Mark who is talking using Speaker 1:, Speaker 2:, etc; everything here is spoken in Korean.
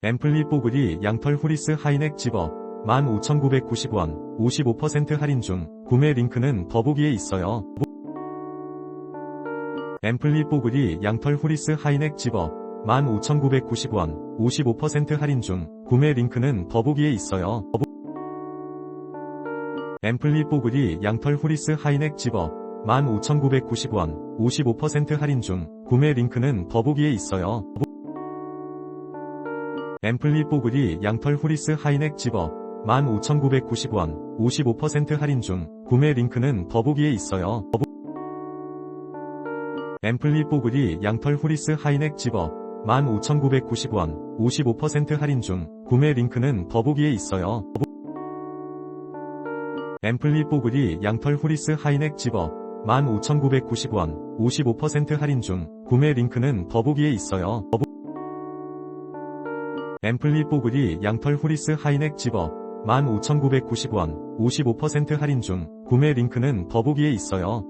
Speaker 1: 앰플리 뽀글이 양털 후리스 하이넥 집업 15,990원 55% 할인 중 구매 링크는 더보기에 있어요. 앰플리 뽀글이 양털 후리스 하이넥 집업 15,990원 55% 할인 중 구매 링크는 더보기에 있어요. 앰플리 뽀글이 양털 후리스 하이넥 집업 15,990원 55% 할인 중 구매 링크는 더보기에 있어요. 앰플리 뽀글이 양털 후리스 하이넥 집업 15,990원 55% 할인 중 구매 링크는 더보기에 있어요. 앰플리 뽀글이 양털 후리스 하이넥 집업 15,990원 55% 할인 중 구매 링크는 더보기에 있어요. 앰플리 뽀글이 양털 후리스 하이넥 집업 15,990원 55% 할인 중 구매 링크는 더보기에 있어요. 앰플리 뽀글이 양털 후리스 하이넥 집업 15,990원 55% 할인 중 구매 링크는 더보기에 있어요.